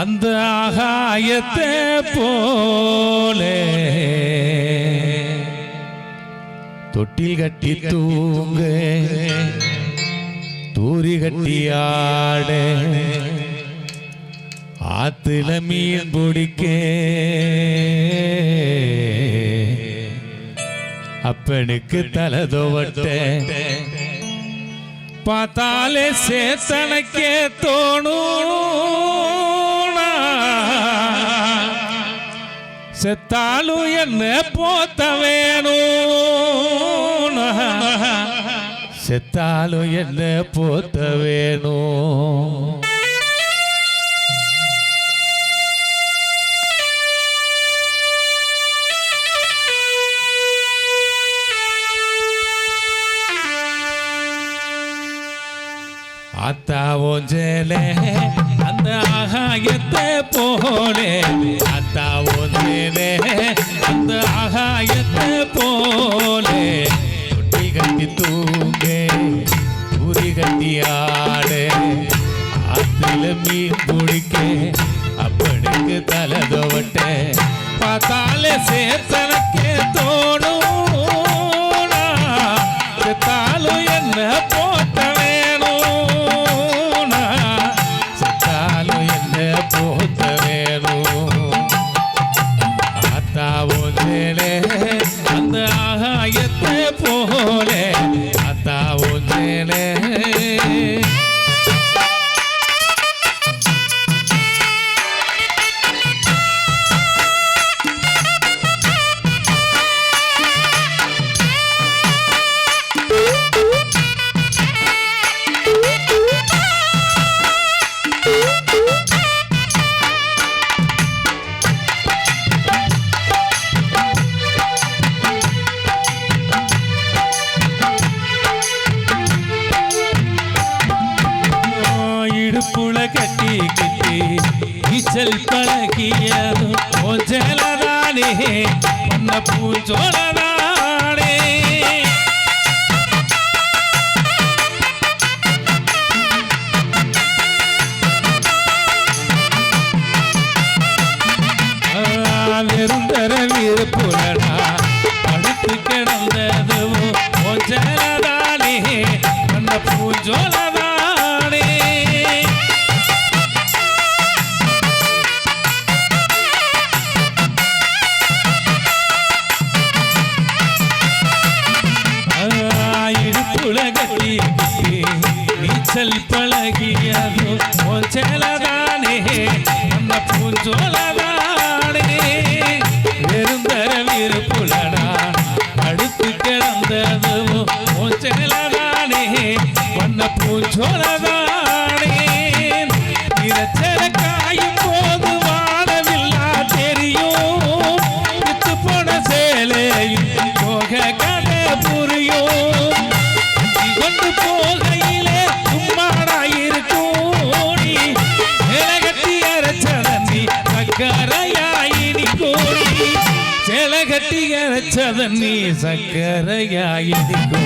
அந்த ஆகாயத்தை போலே. தொட்டில் கட்டி தூங்க. தூரி கட்டி ஆட. ஆத்துல மீன் பிடிக்க. அப்பனுக்கு தலை துவட்ட. பார்த்தாலே சேத்தனக்கே தோணும். செத்தாலும் என்ன போத்த வேணும். செத்தாலும் என்ன போத்த வேணும். ஆத்தா ஓஞ்சேலே அந்த ஆகாயத்தை போலே ஆத்தா ஒன்றே அந்த ஆகாயத்தை போலே தொட்டி கட்டி தூங்கே புரி கட்டி ஆடு ஆத்துல மீன் பிடிக்க அப்பனுக்கு தலை துவட்ட பார்த்தாலே சேத்தனக்கே தோணும் செத்தாலும் என்ன போ Lele. பழகியதும் கொஞ்சலதானே பண்ண பூஞ்சோலதானே. வெறுந்தர விருப்புலடா படுத்து கிடந்ததும் கொஞ்சலதானே பண்ண பூஞ்சோலதானே. நீச்சல் பழகியதோ போஞ்சலதானே அந்த பூஞ்சோலதானே. வெறுந்தர விருப்புலடா அடுத்து கிடந்தது போஞ்சலதானே வந்த பூஞ்சோலதானே. இரச்சல காயும் போது வாழவில்லா தெரியும் வித்து போன சேலையும் போக கதை புரியும். நீ சக்கரையாயிருக்கோ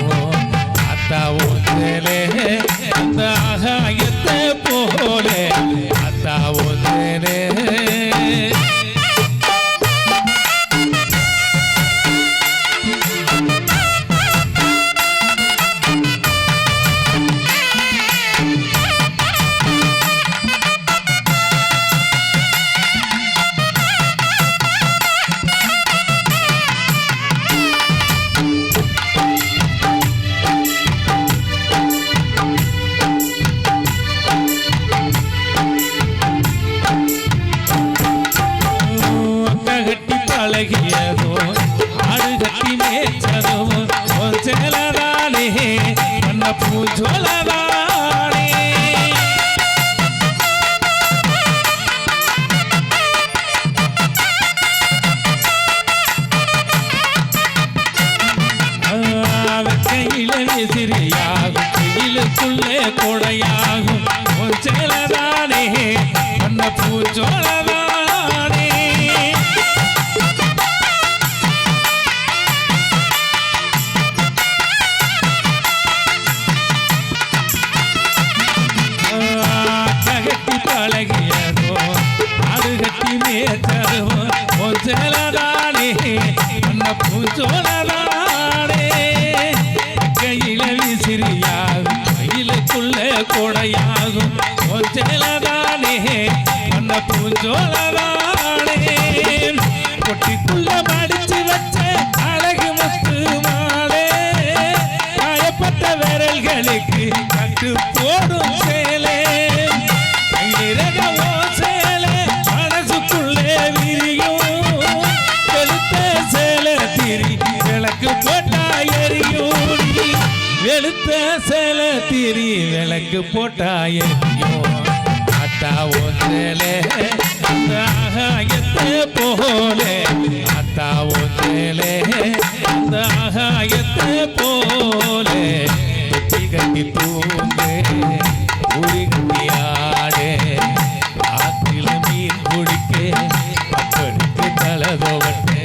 அத்தா ஒன்றே அந்த ஆகாயத்தை போலே. அத்தா ஒன்றே கொஞ்சலதானே பண்ண பூஞ்சோலதானே கையில விசிறியாகும் கையிலுக்குள்ளே கொடையாகும் கொஞ்சலதானே பண்ண பூஞ்சோலதானே மேய்ச்சதும் உன் பூஞ்சோலதானே. கையில விசிறியாகும் கையிலுக்குள்ள கொடையாகும். உன் சேலதானே பூஞ்சோலதானே. கொட்டிக்குள்ள மடிச்சு வச்ச அழகு முத்து மாலே. காயப்பட்ட விரல்களுக்கு கட்டு போடும் வெளுத்த சேலை திரி விளக்கு போட்டாயோ. அத்தா ஒன்றலே. அந்த ஆகாயத்தை போலே. அத்தா ஒன்றலே. அந்த ஆகாயத்தை போலே. தொட்டி கட்டி தூங்கு உரி கட்டி ஆடே. ஆற்றில மீன் குடிக்க அப்பனுக்கு தலதோவட்டு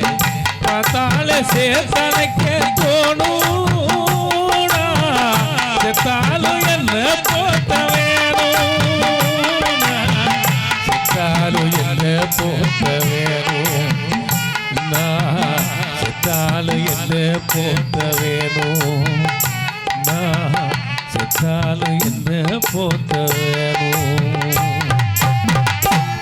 பார்த்தால சேர்த்தனைக்க செத்தாலும் என்ன போத்த வேணும்? செத்தாலும் என்ன போட்ட வேணும்? நான் செத்தாலும் என்ன போட்ட வேணும்? நான் செத்தாலும் என்ன போட்ட வேணும்?